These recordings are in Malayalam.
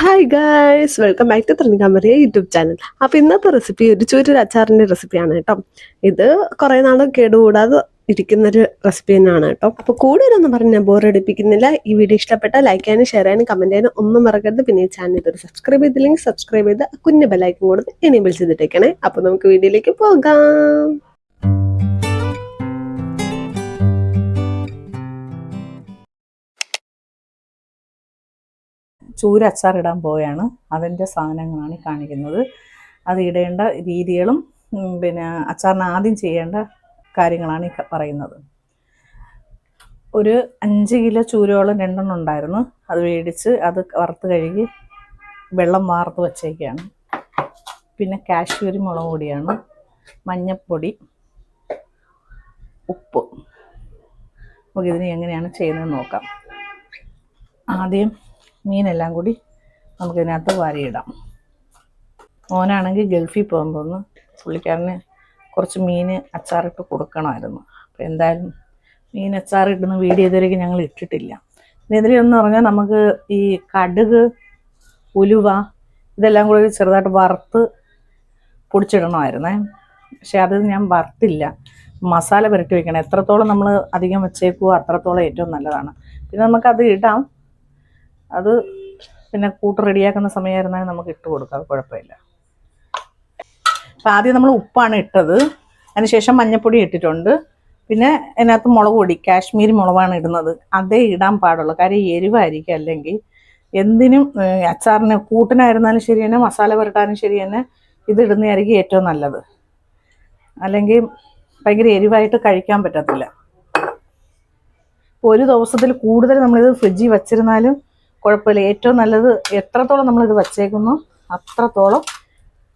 Hi guys welcome back to തൃണികാമറിയ YouTube channel അപ്പോൾ ഇന്നത്തെ റെസിപ്പി ഒരു ചൂരൽ അച്ചാറിന്റെ റെസിപ്പിയാണ് കേട്ടോ. ഇത് കുറേ നാൾ കേടുകൂടാതെ ഇരിക്കുന്നൊരു റെസിപ്പി തന്നെയാണ് കേട്ടോ. അപ്പോൾ കൂടുതലൊന്നും പറഞ്ഞ് ഞാൻ ബോറടിപ്പിക്കുന്നില്ല ഈ വീഡിയോ ഇഷ്ടപ്പെട്ട ലൈക്ക് ചെയ്യാനും ഷെയർ ചെയ്യാനും കമന്റ് ചെയ്യാനും ഒന്നും മറക്കരുത്. പിന്നെ ഈ ചാനൽ ഇതൊരു സബ്സ്ക്രൈബ് ചെയ്തില്ലെങ്കിൽ സബ്സ്ക്രൈബ് ചെയ്ത് കുഞ്ഞു ബെല്ലൈക്കും കൊടുത്ത് എനേബിൾ ചെയ്തിട്ടേക്കണേ. അപ്പോൾ നമുക്ക് വീഡിയോയിലേക്ക് പോകാം. ചൂര അച്ചാറിടാൻ പോവുകയാണ് അതിന്റെ സാധനങ്ങളാണ് ഈ കാണിക്കുന്നത്. അത് ഇടേണ്ട രീതികളും പിന്നെ അച്ചാറിന് ആദ്യം ചെയ്യേണ്ട കാര്യങ്ങളാണ് ഈ പറയുന്നത്. ഒരു അഞ്ച് കിലോ ചൂരോളം രണ്ടെണ്ണം ഉണ്ടായിരുന്നു. അത് മേടിച്ച് അത് വറുത്ത് കഴുകി വെള്ളം വാർത്ത് വച്ചേക്കാണ്. പിന്നെ കാശ്മീരി മുളക് പൊടിയാണ് മഞ്ഞൾപ്പൊടി ഉപ്പ്. നമുക്ക് ഇതിന് എങ്ങനെയാണ് ചെയ്യുന്നത് നോക്കാം. ആദ്യം മീനെല്ലാം കൂടി നമുക്കിതിനകത്ത് വാരിയിടാം. മോനാണെങ്കിൽ ഗൾഫിൽ പോകുമ്പോൾ ഒന്ന് പുള്ളിക്കാരന് കുറച്ച് മീൻ അച്ചാറിട്ട് കൊടുക്കണമായിരുന്നു. അപ്പോൾ എന്തായാലും മീൻ അച്ചാറിടുന്ന വീഡിയോ ഇതുവരെയ്ക്ക് ഞങ്ങൾ ഇട്ടിട്ടില്ല. ഇതിലെന്ന് പറഞ്ഞാൽ നമുക്ക് ഈ കടുക് ഉലുവ ഇതെല്ലാം കൂടി ചെറുതായിട്ട് വറുത്ത് പൊടിച്ചിടണമായിരുന്നേ. പക്ഷെ അത് ഞാൻ വറുത്തില്ല. മസാല പുരട്ടി വെക്കണം. എത്രത്തോളം നമ്മൾ അധികം വെച്ചേക്കുവോ അത്രത്തോളം ഏറ്റവും നല്ലതാണ്. പിന്നെ നമുക്കത് ഇടാം. അത് പിന്നെ കൂട്ട് റെഡിയാക്കുന്ന സമയമായിരുന്നാൽ നമുക്ക് ഇട്ട് കൊടുക്കാം കുഴപ്പമില്ല. അപ്പം ആദ്യം നമ്മൾ ഉപ്പാണ് ഇട്ടത്. അതിനുശേഷം മഞ്ഞപ്പൊടി ഇട്ടിട്ടുണ്ട്. പിന്നെ അതിനകത്ത് മുളക് പൊടി കാശ്മീരി മുളകാണ് ഇടുന്നത്. അതേ ഇടാൻ പാടുള്ളൂ. കാര്യം എരിവായിരിക്കും അല്ലെങ്കിൽ എന്തിനും അച്ചാറിന് കൂട്ടിനായിരുന്നാലും ശരി തന്നെ മസാല പുരട്ടാനും ശരി തന്നെ ഇതിടുന്നതായിരിക്കും ഏറ്റവും നല്ലത്. അല്ലെങ്കിൽ ഭയങ്കര എരിവായിട്ട് കഴിക്കാൻ പറ്റത്തില്ല. ഒരു ദിവസത്തിൽ കൂടുതൽ നമ്മളിത് ഫ്രിഡ്ജിൽ വച്ചിരുന്നാലും കുഴപ്പമില്ല. ഏറ്റവും നല്ലത് എത്രത്തോളം നമ്മളിത് വച്ചേക്കുന്നു അത്രത്തോളം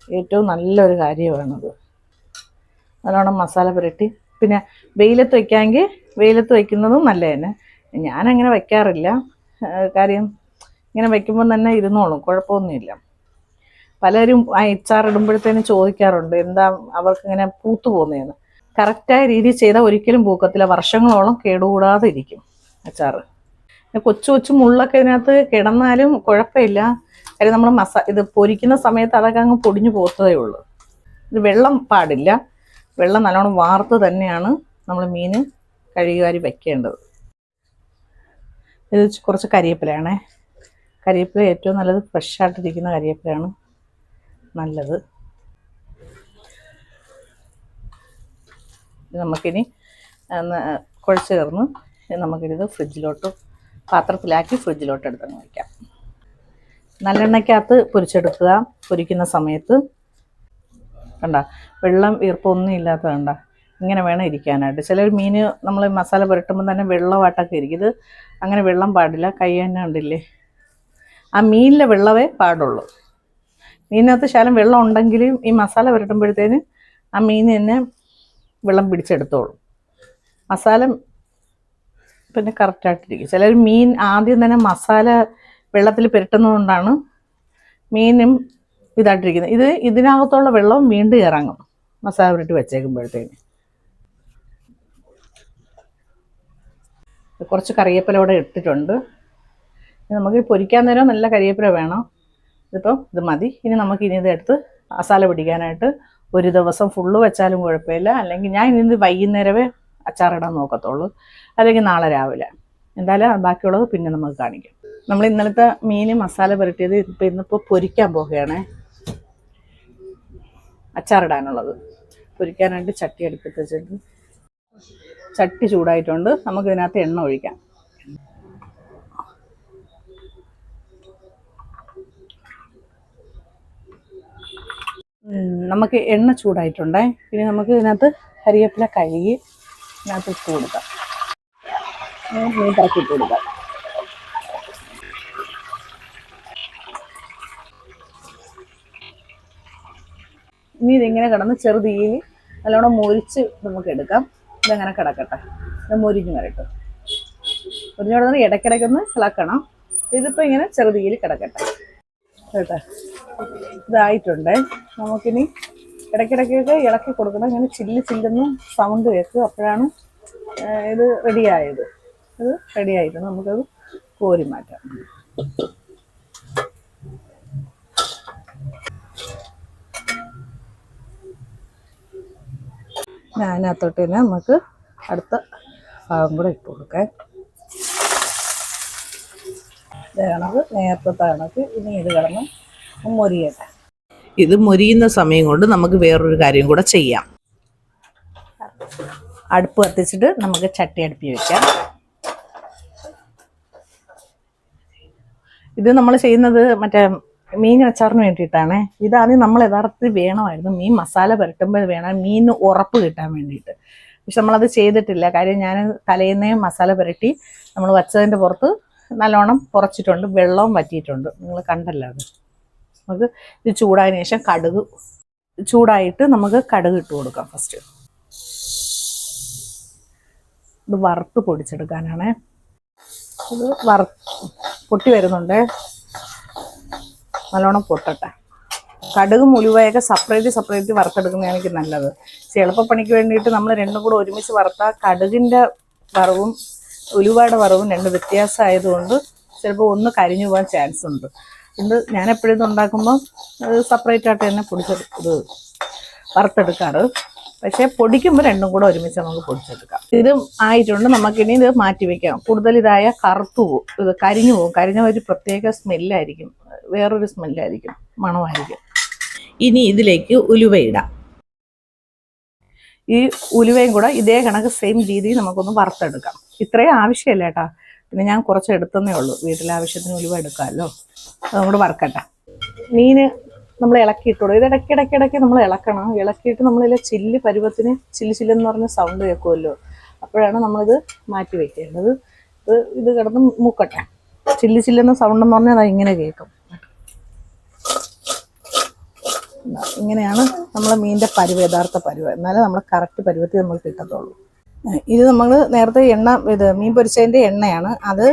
ഏറ്റവും നല്ലൊരു കാര്യമാണത്. നല്ലോണം മസാല പുരട്ടി. പിന്നെ വെയിലത്ത് വയ്ക്കാമെങ്കിൽ വെയിലത്ത് വയ്ക്കുന്നതും നല്ല തന്നെ. ഞാനങ്ങനെ വയ്ക്കാറില്ല കാര്യം ഇങ്ങനെ വയ്ക്കുമ്പോൾ തന്നെ ഇരുന്നോളും. കുഴപ്പമൊന്നുമില്ല. പലരും ആ ഇച്ചാറിടുമ്പോഴത്തേനും ചോദിക്കാറുണ്ട് എന്താ അവർക്കിങ്ങനെ പൂത്തു പോകുന്നതെന്ന്? കറക്റ്റായ രീതിയിൽ ചെയ്താൽ ഒരിക്കലും പൂക്കത്തില്ല. വർഷങ്ങളോളം കേടുകൂടാതെ ഇരിക്കും അച്ചാറ് കൊച്ചു കൊച്ചു മുള്ളൊക്കെ ഇതിനകത്ത് കിടന്നാലും കുഴപ്പമില്ല. കാര്യം നമ്മൾ മസാ ഇത് പൊരിക്കുന്ന സമയത്ത് അതൊക്കെ അങ്ങ് പൊടിഞ്ഞു പോത്തതേ ഉള്ളൂ. ഇത് വെള്ളം പാടില്ല. വെള്ളം നല്ലോണം വാർത്ത് തന്നെയാണ് നമ്മൾ മീൻ കഴുകാരി വയ്ക്കേണ്ടത് ഇത് കുറച്ച് കരിയേപ്പിലയാണേ. കരിയേപ്പില ഏറ്റവും നല്ലത് ഫ്രഷ് ആയിട്ടിരിക്കുന്ന കരിയേപ്പിലയാണ് നല്ലത്. നമുക്കിനി കുഴച്ച് ചേർന്ന് നമുക്കിത് ഫ്രിഡ്ജിലോട്ട് പാത്രത്തിലാക്കി ഫ്രിഡ്ജിലോട്ട് എടുത്തങ്ങ് വയ്ക്കാം നല്ലെണ്ണയ്ക്കകത്ത് പൊരിച്ചെടുക്കുക. പൊരിക്കുന്ന സമയത്ത് കണ്ട വെള്ളം ഈർപ്പമൊന്നും ഇല്ലാത്ത കണ്ട ഇങ്ങനെ വേണം ഇരിക്കാനായിട്ട്. ചില മീൻ നമ്മൾ മസാല പുരട്ടുമ്പോൾ തന്നെ വെള്ളമായിട്ടൊക്കെ ഇരിക്കും. ഇത് അങ്ങനെ വെള്ളം പാടില്ല. കൈ തന്നെ ഉണ്ടില്ലേ ആ മീനിലെ വെള്ളമേ പാടുള്ളൂ. മീനിനകത്ത് ശകലം വെള്ളം ഉണ്ടെങ്കിലും ഈ മസാല പുരട്ടുമ്പോഴത്തേന് ആ മീൻ തന്നെ വെള്ളം പിടിച്ചെടുത്തോളും. മസാല പിന്നെ കറക്റ്റായിട്ടിരിക്കും ചിലർ മീൻ ആദ്യം തന്നെ മസാല വെള്ളത്തിൽ പുരട്ടുന്നതുകൊണ്ടാണ് മീനും ഇതായിട്ടിരിക്കുന്നത്. ഇത് ഇതിനകത്തുള്ള വെള്ളവും വീണ്ടും ഇറങ്ങും. മസാല പുരട്ടി വെച്ചേക്കുമ്പോഴത്തേന്. കുറച്ച് കറിവേപ്പില ഇവിടെ ഇട്ടിട്ടുണ്ട്. നമുക്ക് പൊരിക്കാൻ നേരം നല്ല കറിവേപ്പില വേണം. ഇതിപ്പം ഇത് മതി. ഇനി നമുക്ക് ഇനി ഇത് എടുത്ത് മസാല പിടിക്കാനായിട്ട് ഒരു ദിവസം ഫുള്ള് വെച്ചാലും കുഴപ്പമില്ല. അല്ലെങ്കിൽ ഞാൻ ഇനി ഇത് വൈകുന്നേരമേ അച്ചാറിടാൻ നോക്കത്തുള്ളൂ. അല്ലെങ്കിൽ നാളെ രാവിലെ. എന്തായാലും ബാക്കിയുള്ളത് പിന്നെ നമുക്ക് കാണിക്കാം. നമ്മൾ ഇന്നലത്തെ മീൻ മസാല പുരട്ടിയത് ഇപ്പം ഇന്നിപ്പോൾ പൊരിക്കാൻ പോവുകയാണ്. അച്ചാറിടാനുള്ളത്. പൊരിക്കാനായിട്ട് ചട്ടി അടുപ്പത്ത് വെച്ചിട്ട് ചട്ടി ചൂടായിട്ടുണ്ട്. നമുക്ക് ഇതിനകത്ത് എണ്ണ ഒഴിക്കാം. നമുക്ക് എണ്ണ ചൂടായിട്ടുണ്ടേ. പിന്നെ നമുക്ക് ഇതിനകത്ത് കരിവേപ്പില കഴുകി ഇതിനകത്ത് ഇട്ട് കൊടുക്കാം. മീൻ ഇട്ട് കൊടുക്കാം. ഇനി ഇതിങ്ങനെ കിടന്ന് ചെറുതീയിൽ നല്ലോണം മൊരിച്ച് നമുക്ക് എടുക്കാം. ഇതങ്ങനെ കിടക്കട്ടെ. ഇത് മൊരിഞ്ഞ് വരട്ടെ മൊരിഞ്ഞ് കിടന്ന് ഇടയ്ക്കിടയ്ക്കൊന്ന് ഇളക്കണം. ഇതിപ്പോൾ ഇങ്ങനെ ചെറുതീയിൽ കിടക്കട്ടെ. കേട്ടോ? ഇതായിട്ടുണ്ട്. നമുക്കിനി ഇടയ്ക്കിടയ്ക്കൊക്കെ ഇളക്കി കൊടുക്കണം. ഇങ്ങനെ ചില്ലി ചില്ലെന്നും സൗണ്ട് കേൾക്കും അപ്പോഴാണ് ഇത് റെഡിയായത് ഇത് റെഡിയായിരുന്നു നമുക്കത് കോരി മാറ്റാം. അതിനകത്തോട്ട് തന്നെ നമുക്ക് അടുത്ത ഭാഗം കൂടെ ഇട്ട് കൊടുക്കാം. ഇതാണത് നേരത്തെ കണക്ക് ഇനി ഇത് കിടന്ന് മൊരിയട്ടെ. ഇത് മുരിയുന്ന സമയം കൊണ്ട് നമുക്ക് വേറൊരു കാര്യം കൂടെ ചെയ്യാം. അടുപ്പ് കത്തിച്ചിട്ട് നമുക്ക് ചട്ടി അടുപ്പി വെക്കാം. ഇത് നമ്മൾ ചെയ്യുന്നത് മറ്റേ മീൻ അച്ചാറിന് വേണ്ടിയിട്ടാണ്. ഇതാണ് നമ്മൾ യഥാർത്ഥത്തിൽ വേണമായിരുന്നു. മീൻ മസാല പുരട്ടുമ്പോൾ വേണം മീൻ ഉറപ്പ് കിട്ടാൻ വേണ്ടിയിട്ട്. പക്ഷെ നമ്മളത് ചെയ്തിട്ടില്ല. കാര്യം ഞാൻ തലേന്നേ മസാല പുരട്ടി നമ്മൾ വച്ചതിന്റെ പുറത്ത് നല്ലോണം കുറച്ചിട്ടുണ്ട് വെള്ളവും വറ്റിയിട്ടുണ്ട്. നിങ്ങൾ കണ്ടല്ലോ അത്. നമുക്ക് ഇത് ചൂടായതിനു ശേഷം കടുക് ചൂടായിട്ട് നമുക്ക് കടുക് ഇട്ട് കൊടുക്കാം ഫസ്റ്റ് ഇത് വറുത്ത് പൊടിച്ചെടുക്കാനാണ്. ഇത് വറ പൊട്ടി വരുന്നുണ്ട്. നല്ലോണം പൊട്ടട്ടെ. കടുകും ഉലുവയൊക്കെ സെപ്പറേറ്റ് സെപ്പറേറ്റ് വറുത്തെടുക്കുന്നതാണ് എനിക്ക് നല്ലത് എളുപ്പപ്പണിക്ക് വേണ്ടിയിട്ട് നമ്മൾ രണ്ടും കൂടെ ഒരുമിച്ച് വറുത്താൽ കടുകിന്റെ വറവും ഉലുവയുടെ വറവും രണ്ട് വ്യത്യാസമായതുകൊണ്ട് ചിലപ്പോൾ ഒന്ന് കരിഞ്ഞു പോകാൻ ചാൻസ് ഉണ്ട്. അതുകൊണ്ട് ഞാൻ എപ്പോഴും ഇത് ഉണ്ടാക്കുമ്പോൾ സെപ്പറേറ്റ് ആയിട്ട് തന്നെ പൊടിച്ചെടു ഇത് വറുത്തെടുക്കാറ്. പക്ഷേ പൊടിക്കുമ്പോൾ രണ്ടും കൂടെ ഒരുമിച്ച് നമുക്ക് പൊടിച്ചെടുക്കാം. ഇത് ആയിട്ടുണ്ട് നമുക്കിനി ഇത് മാറ്റി വെക്കാം. കൂടുതൽ ഇതായ കറുത്തു പോവും ഇത് കരിഞ്ഞു പോവും. കരിഞ്ഞ ഒരു പ്രത്യേക സ്മെല്ലായിരിക്കും. വേറൊരു സ്മെല്ലായിരിക്കും. മണമായിരിക്കും. ഇനി ഇതിലേക്ക് ഉലുവ ഈ ഉലുവയും കൂടെ ഇതേ കണക്ക് സെയിം രീതിയിൽ നമുക്കൊന്ന് വറുത്തെടുക്കാം. ഇത്രയും ആവശ്യമില്ല കേട്ടാ. പിന്നെ ഞാൻ കുറച്ച് എടുത്തന്നേ ഉള്ളൂ. വീട്ടിലെ ആവശ്യത്തിന് ഉലുവ എടുക്കാമല്ലോ. അത് നമ്മുടെ വറക്കട്ടെ. മീന് നമ്മൾ ഇളക്കിയിട്ടുള്ളൂ ഇത് ഇടയ്ക്ക് ഇടയ്ക്ക് ഇടയ്ക്ക് നമ്മൾ ഇളക്കണം. ഇളക്കിയിട്ട് നമ്മളിതിലെ ചില്ല് പരുവത്തിന് ചില്ല് ചില്ലെന്ന് പറഞ്ഞ സൗണ്ട് കേൾക്കുമല്ലോ. അപ്പോഴാണ് നമ്മളിത് മാറ്റി വയ്ക്കേണ്ടത് ഇത് ഇത് കിടന്ന് മൂക്കട്ടെ. ചില്ല് ചില്ലെന്ന സൗണ്ട് എന്ന് പറഞ്ഞാൽ അത് ഇങ്ങനെ കേൾക്കും. ഇങ്ങനെയാണ് നമ്മളെ മീനിന്റെ പരുവ യഥാർത്ഥ പരുവ. എന്നാലേ നമ്മൾ കറക്റ്റ് പരുവത്തിൽ നമ്മൾ കിട്ടത്തുള്ളൂ. ഇത് നമ്മൾ നേരത്തെ എണ്ണ ഇത് മീൻ പൊരിച്ചതിന്റെ എണ്ണയാണ്. അത്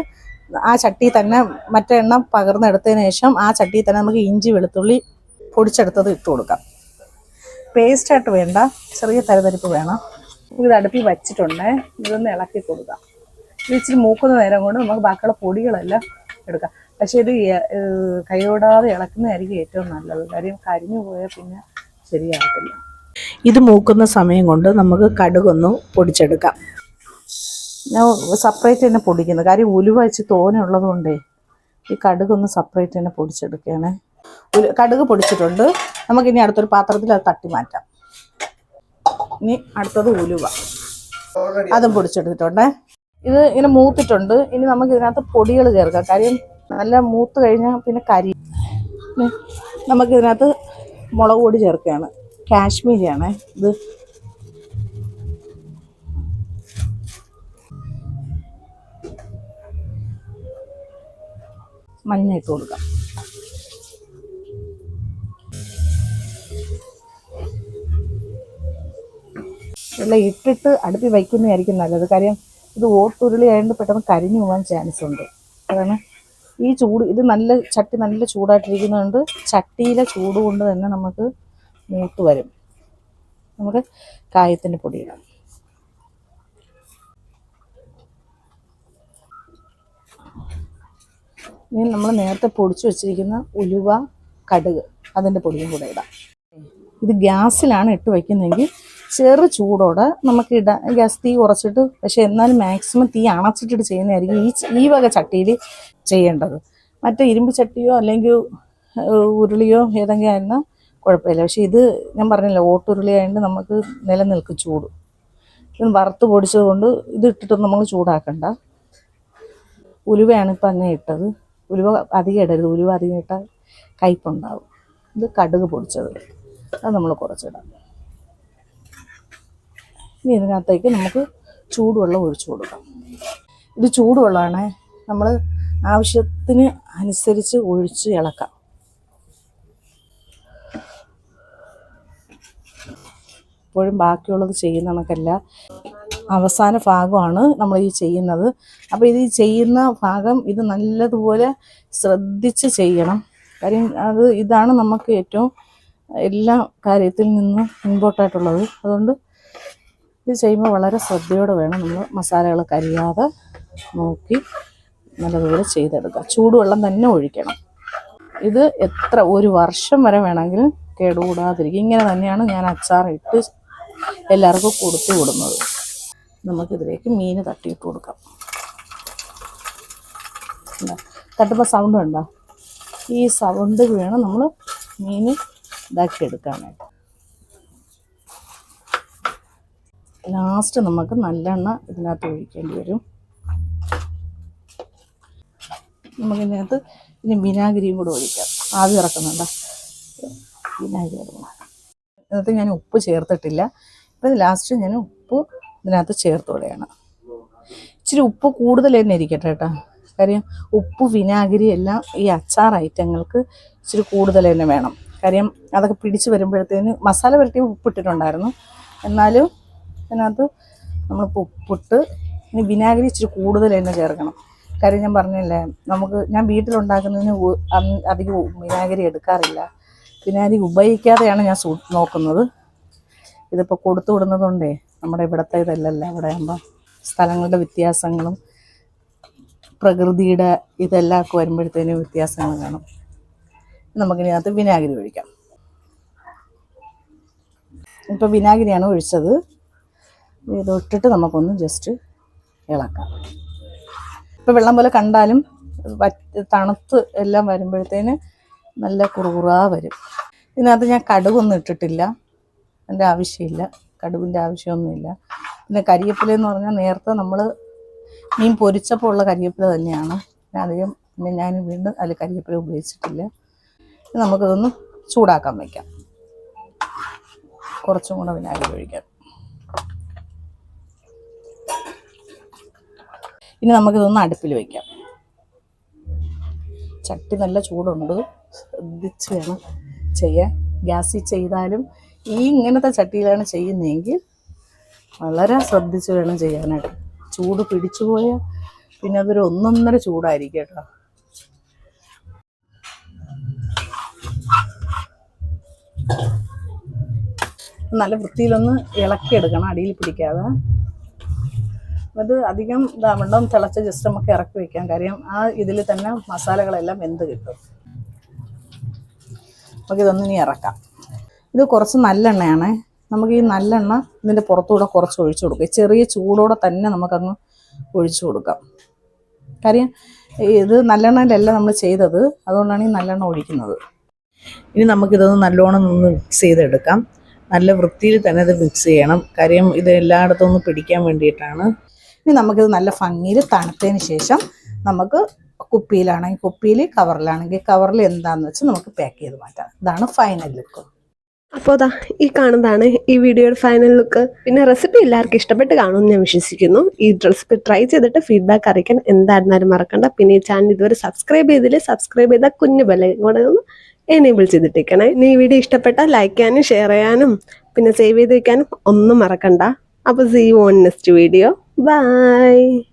ആ ചട്ടി തന്നെ മറ്റേ എണ്ണ പകർന്നെടുത്തതിന് ശേഷം ആ ചട്ടി തന്നെ നമുക്ക് ഇഞ്ചി വെളുത്തുള്ളി പൊടിച്ചെടുത്തത് ഇട്ട് കൊടുക്കാം. പേസ്റ്റായിട്ട് വേണ്ട ചെറിയ തരിതരിപ്പ് വേണം. ഇത് അടുപ്പിൽ വച്ചിട്ടുണ്ട്. ഇതൊന്ന് ഇളക്കി കൊടുക്കാം. ഇത് ഇച്ചിരി മൂക്കുന്ന നേരം കൊണ്ട് നമുക്ക് ബാക്കിയുള്ള പൊടികളെല്ലാം എടുക്കാം. പക്ഷേ ഇത് കൈയോടാതെ ഇളക്കുന്നതായിരിക്കും ഏറ്റവും നല്ലത്. കാര്യം കരിഞ്ഞു പോയാൽ പിന്നെ ശരിയാകത്തില്ല. ഇത് മൂക്കുന്ന സമയം കൊണ്ട് നമുക്ക് കടുകൊന്ന് പൊടിച്ചെടുക്കാം. ഞാൻ സെപ്പറേറ്റ് തന്നെ പൊടിക്കുന്നത് കാര്യം ഉലുവ വെച്ച് തോനെ ഉള്ളത് കൊണ്ടേ ഈ കടുകൊന്ന് സെപ്പറേറ്റ് തന്നെ പൊടിച്ചെടുക്കുകയാണ്. കടുക് പൊടിച്ചിട്ടുണ്ട്. നമുക്കിനി അടുത്തൊരു പാത്രത്തിൽ അത് തട്ടി മാറ്റാം. ഇനി അടുത്തത് ഉലുവ. അതും പൊടിച്ചെടുത്തിട്ടുണ്ട്. ഇത് ഇങ്ങനെ മൂത്തിട്ടുണ്ട്. ഇനി നമുക്ക് ഇതിനകത്ത് പൊടികൾ ചേർക്കാം. കാര്യം നല്ല മൂത്ത് കഴിഞ്ഞാൽ പിന്നെ കരി. നമുക്കിതിനകത്ത് മുളക് പൊടി ചേർക്കുകയാണ്. കാശ്മീരിയാണ്. ഇത് മഞ്ഞ ഇട്ട് കൊടുക്കാം. വെള്ളം ഇട്ടിട്ട് അടുപ്പി വയ്ക്കുന്നതായിരിക്കും നല്ലത്. കാര്യം ഇത് ഓട്ടുരുളി ആയതുകൊണ്ട് പെട്ടെന്ന് കരിഞ്ഞു പോകാൻ ചാൻസ് ഉണ്ട്. അതാണ് ഈ ചൂട് ഇത് നല്ല ചട്ടി നല്ല ചൂടായിട്ടിരിക്കുന്നതുകൊണ്ട് ചട്ടിയിലെ ചൂട് കൊണ്ട് തന്നെ നമുക്ക് മൂത്ത് വരും. നമുക്ക് കായത്തിന്റെ പൊടി ഇടാം. ഇനി നമ്മൾ നേരത്തെ പൊടിച്ചു വെച്ചിരിക്കുന്ന ഉലുവ കടുക് അതിന്റെ പൊടിയും കൂടെ ഇടാം. ഇത് ഗ്യാസിലാണ് ഇട്ട് വയ്ക്കുന്നതെങ്കിൽ ചെറു ചൂടോടെ നമുക്ക് ഇടാം. ഗ്യാസ് തീ കുറച്ചിട്ട് പക്ഷേ എന്നാലും മാക്സിമം തീ അണച്ചിട്ടിട്ട് ചെയ്യുന്നതായിരിക്കും ഈ ഈ വക ചട്ടിയിൽ ചെയ്യേണ്ടത്. മറ്റേ ഇരുമ്പ് ചട്ടിയോ അല്ലെങ്കിൽ ഉരുളിയോ ഏതെങ്കിലും ആയിരുന്നാൽ കുഴപ്പമില്ല. പക്ഷേ ഇത് ഞാൻ പറഞ്ഞില്ല ഓട്ടുരുളി ആയതുകൊണ്ട് നമുക്ക് നിലനിൽക്കും ചൂട്. ഇത് വറുത്ത് പൊടിച്ചത് കൊണ്ട് ഇത് ഇട്ടിട്ടൊന്നും നമ്മൾ ചൂടാക്കണ്ട. ഉലുവയാണ് ഇപ്പം അങ്ങനെ ഇട്ടത്. ഉലുവ അധികം ഇടരുത്. ഉലുവ അധികം ഇട്ടാൽ കയ്പുണ്ടാവും. ഇത് കടുക് പൊടിച്ചത്. അത് നമ്മൾ കുറച്ചിടാം. ഇനി ഇതിനകത്തേക്ക് നമുക്ക് ചൂടുവെള്ളം ഒഴിച്ചു കൊടുക്കാം. ഇത് ചൂടുവെള്ളമാണ് നമ്മൾ ആവശ്യത്തിന് അനുസരിച്ച് ഒഴിച്ച് ഇളക്കാം. എപ്പോഴും ബാക്കിയുള്ളത് ചെയ്യുന്ന കണക്കല്ല അവസാന ഭാഗമാണ് നമ്മൾ ഈ ചെയ്യുന്നത്. അപ്പോൾ ഇത് ചെയ്യുന്ന ഭാഗം ഇത് നല്ലതുപോലെ ശ്രദ്ധിച്ച് ചെയ്യണം. കാര്യം അത് ഇതാണ് നമുക്ക് ഏറ്റവും എല്ലാ കാര്യത്തിൽ നിന്നും ഇമ്പോർട്ടായിട്ടുള്ളത്. അതുകൊണ്ട് ഇത് ചെയ്യുമ്പോൾ വളരെ ശ്രദ്ധയോടെ വേണം നമ്മൾ മസാലകൾ കരിയാതെ നോക്കി നല്ലതുപോലെ ചെയ്തെടുക്കുക. ചൂടുവെള്ളം തന്നെ ഒഴിക്കണം. ഇത് എത്ര ഒരു വർഷം വരെ വേണമെങ്കിലും കേടുകൂടാതിരിക്കും. ഇങ്ങനെ തന്നെയാണ് ഞാൻ അച്ചാർ ഇട്ട് എല്ലാവർക്കും കൊടുത്തു വിടുന്നത്. നമുക്കിതിലേക്ക് മീൻ തട്ടിയിട്ട് കൊടുക്കാം. തട്ടുമ്പോൾ സൗണ്ട് ഉണ്ടോ? ഈ സൗണ്ട് വേണം നമ്മൾ മീൻ ഇതാക്കി എടുക്കാനായിട്ട്. ലാസ്റ്റ് നമുക്ക് നല്ലെണ്ണ ഇതിനകത്ത് ഒഴിക്കേണ്ടി വരും. നമുക്കിതിനകത്ത് ഇനി വിനാഗിരിയും കൂടെ ഒഴിക്കാം. ആവി ഇറക്കുന്നുണ്ടോ? വിനാഗിരി ഇതിനകത്ത് ഞാൻ ഉപ്പ് ചേർത്തിട്ടില്ല. ഇപ്പം ലാസ്റ്റ് ഞാൻ ഉപ്പ് ഇതിനകത്ത് ചേർത്തോടെയാണ്. ഇച്ചിരി ഉപ്പ് കൂടുതൽ തന്നെ ഇരിക്കട്ടെ കേട്ടോ. കാര്യം ഉപ്പ് വിനാഗിരി എല്ലാം ഈ അച്ചാർ ഐറ്റങ്ങൾക്ക് ഇച്ചിരി കൂടുതൽ തന്നെ വേണം. കാര്യം അതൊക്കെ പിടിച്ച് വരുമ്പോഴത്തേന് മസാല പുരട്ടി ഉപ്പിട്ടിട്ടുണ്ടായിരുന്നു എന്നാലും അതിനകത്ത് നമ്മളിപ്പോൾ ഉപ്പിട്ട് ഇനി വിനാഗിരി ഇച്ചിരി കൂടുതൽ തന്നെ ചേർക്കണം. കാര്യം ഞാൻ പറഞ്ഞില്ലേ നമുക്ക് ഞാൻ വീട്ടിലുണ്ടാക്കുന്നതിന് അധികം വിനാഗിരി എടുക്കാറില്ല. വിനാഗിരി ഉപയോഗിക്കാതെയാണ് ഞാൻ സൂ നോക്കുന്നത്. ഇതിപ്പോൾ കൊടുത്തു വിടുന്നതുകൊണ്ടേ നമ്മുടെ ഇവിടുത്തെ ഇതല്ലല്ലോ. അവിടെ ആകുമ്പോൾ സ്ഥലങ്ങളുടെ വ്യത്യാസങ്ങളും പ്രകൃതിയുടെ ഇതെല്ലാം ഒക്കെ വരുമ്പോഴത്തേനും വ്യത്യാസങ്ങൾ കാണും. നമുക്കിതിനകത്ത് വിനാഗിരി ഒഴിക്കാം. ഇപ്പോൾ വിനാഗിരിയാണ് ഒഴിച്ചത്. ഇത് ഇട്ടിട്ട് നമുക്കൊന്ന് ജസ്റ്റ് ഇളക്കാം. ഇപ്പോൾ വെള്ളം പോലെ കണ്ടാലും തണുത്ത് എല്ലാം വരുമ്പോഴത്തേന് നല്ല കുറുകുറാ വരും. ഇതിനകത്ത് ഞാൻ കടുകൊന്നും ഇട്ടിട്ടില്ല. എന്റെ ആവശ്യമില്ല. കടുവിന്റെ ആവശ്യമൊന്നുമില്ല. പിന്നെ കരിയപ്പില എന്ന് പറഞ്ഞാൽ നേരത്തെ നമ്മൾ മീൻ പൊരിച്ചപ്പോൾ ഉള്ള കരിയപ്പില തന്നെയാണ്. അധികം പിന്നെ ഞാൻ വീണ്ടും അതിൽ കരിയപ്പില ഉപയോഗിച്ചിട്ടില്ല. നമുക്കിതൊന്ന് ചൂടാക്കാൻ വയ്ക്കാം കുറച്ചും കൂടെ വിനാഗിരി ഒഴിക്കാം. ഇനി നമുക്കിതൊന്ന് അടുപ്പിൽ വയ്ക്കാം ചട്ടി നല്ല ചൂടുണ്ട്. ശ്രദ്ധിച്ച് വേണം ചെയ്യാൻ. ഗ്യാസിൽ ചെയ്താലും ഈ ഇങ്ങനത്തെ ചട്ടിയിലാണ് ചെയ്യുന്നതെങ്കിൽ വളരെ ശ്രദ്ധിച്ച് വേണം ചെയ്യാനായിട്ട്. ചൂട് പിടിച്ചു പോയാൽ പിന്നെ അതൊരു ഒന്നൊന്നര ചൂടായിരിക്കും കേട്ടോ. നല്ല വൃത്തിയിലൊന്ന് ഇളക്കിയെടുക്കണം അടിയിൽ പിടിക്കാതെ. അത് അധികം വെള്ളം തിളച്ച് ജസ്റ്റ് നമുക്ക് ഇറക്കി വെക്കാം. കാര്യം ആ ഇതിൽ തന്നെ മസാലകളെല്ലാം വെന്ത് കിട്ടും. നമുക്ക് ഇതൊന്നും ഇനി ഇറക്കാം. ഇത് കുറച്ച് നല്ലെണ്ണയാണ്. നമുക്ക് ഈ നല്ലെണ്ണ ഇതിന്റെ പുറത്തുകൂടെ കുറച്ച് ഒഴിച്ചു കൊടുക്കുക ചെറിയ ചൂടോടെ തന്നെ നമുക്കങ്ങ് ഒഴിച്ചു കൊടുക്കാം. കാര്യം ഇത് നല്ലെണ്ണയിലല്ല നമ്മൾ ചെയ്തത്. അതുകൊണ്ടാണ് ഈ നല്ലെണ്ണ ഒഴിക്കുന്നത്. ഇനി നമുക്കിതൊന്ന് നല്ലോണം ഒന്ന് മിക്സ് ചെയ്തെടുക്കാം. നല്ല വൃത്തിയിൽ തന്നെ ഇത് മിക്സ് ചെയ്യണം. കാര്യം ഇത് എല്ലായിടത്തും ഒന്ന് പിടിക്കാൻ വേണ്ടിയിട്ടാണ്. ഇനി നമുക്കിത് നല്ല ഭംഗിയിൽ തണുത്തതിന് ശേഷം നമുക്ക് കുപ്പിയിലാണെങ്കിൽ കുപ്പിയിൽ കവറിലാണെങ്കിൽ കവറിൽ എന്താണെന്ന് വെച്ചാൽ നമുക്ക് പാക്ക് ചെയ്ത് മാറ്റാം. ഇതാണ് ഫൈനൽ ലുക്ക് അപ്പോൾ അതാ ഈ കാണുന്നതാണ് ഈ വീഡിയോയുടെ ഫൈനൽ ലുക്ക് പിന്നെ റെസിപ്പി എല്ലാവർക്കും ഇഷ്ടപ്പെട്ട് കാണുമെന്ന് ഞാൻ വിശ്വസിക്കുന്നു. ഈ റെസിപ്പി ട്രൈ ചെയ്തിട്ട് ഫീഡ്ബാക്ക് അറിയിക്കാൻ എന്തായിരുന്നാലും മറക്കണ്ട. പിന്നെ ഈ ചാനൽ ഇതുവരെ സബ്സ്ക്രൈബ് ചെയ്തില്ല സബ്സ്ക്രൈബ് ചെയ്താൽ കുഞ്ഞു ബെല്ല കൂടെ ഒന്ന് എനേബിൾ ചെയ്തിട്ടിരിക്കണേ ഇനി ഈ വീഡിയോ ഇഷ്ടപ്പെട്ടാൽ ലൈക്ക് ചെയ്യാനും ഷെയർ ചെയ്യാനും പിന്നെ സേവ് ചെയ്ത് വയ്ക്കാനും ഒന്നും മറക്കണ്ട. അപ്പോൾ see on next video Bye!